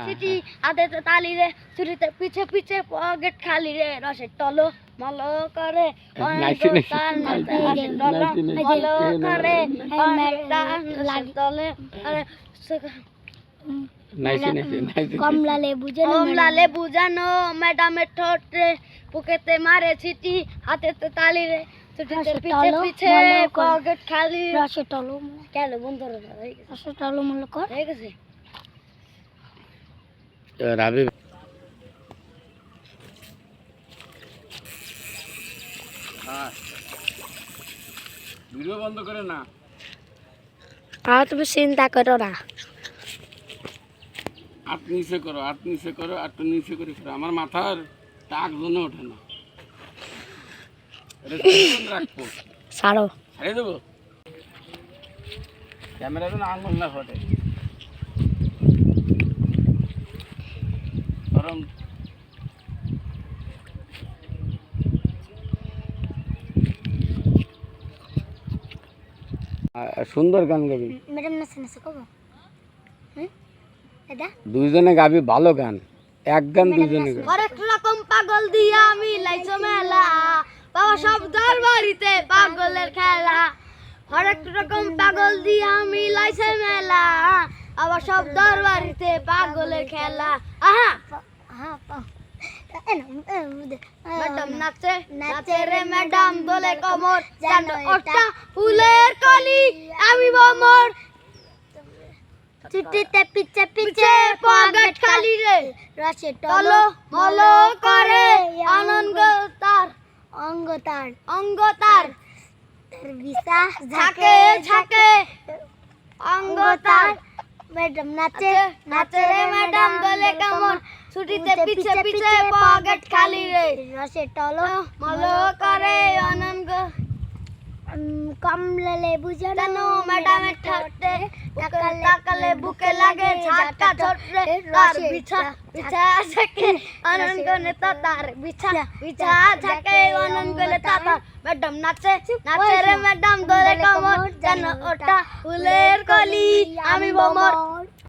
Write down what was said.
হ্যাঁ, সিটি হাতে তো তালি রে ছুটিতে পিছে পিছে পকেট খালি রে রসের টলো মলো করে মলো করে। তলে আরে কমলা লেবু যেন কমলা লেবু জানো ম্যাডামের ঠোঁটে বুকেতে মারে ছিটি হাতে তো তালি রে পিছে পিছে পকেট খালি। রসে টলো কেন বন্ধুরা রসে টলো মলো কর। হয়ে গেছে? রাবি ভিডিও বন্ধ করে না। আর তুমি চিন্তা করো না। আট নিচে করো আট নিচে করো আট নিচে করে করো আমার মাথার টাক জন্য ওঠে না। এটা কোন রাখব? ছাড়ো। ছেড়ে দেবো? ক্যামেরা আঙুল না ফটে। সুন্দর গান গাবি। ম্যাডাম কব। দুইজনে গাবি ভালো গান। এক গান দুইজনে গাবি। রকম পাগল দিয়া আমি লাইছো মেলা। বাবা সব দরবারিতে পাগলের খেলা। হরেক রকম পাগল দিয়া আমি লাইছে মেলা। আবার সব দরবারিতে পাগলের খেলা। আহা! হ্যাঁ ম্যাডাম নাচে নাচে রে ম্যাডাম দোলে কমর যেন ওটা ফুলের কলি আমি বমর। ছুটিতে পিছে পিছে পকেট খালি রে। রসে টলো মলো করে আনন্দ তার। অঙ্গ তার। অঙ্গ তার। বিসা ঝাঁকে ঝাঁকে অঙ্গ তার। ম্যাডাম নাচে নাচে রে ম্যাডাম দোলে কেমন ছুটিতে পিছে পিছে পকেট খালি রে। রসে টলো মলো করে অনঙ্গ কমলা লেবু জানো ম্যাডামের ঠোঁটে। বুকে তাকালে বুকে লাগে ঝাঁকা ছোটরে তার বিছা বিছা ঝাঁকে অনঙ্গনে তার বিছা বিছা ঝাঁকে অনঙ্গলে তার। ম্যাডাম নাচে নাচে রে ম্যাডাম দোলে কমর। যেন ওটা ফুলের কলি। আমি বমর।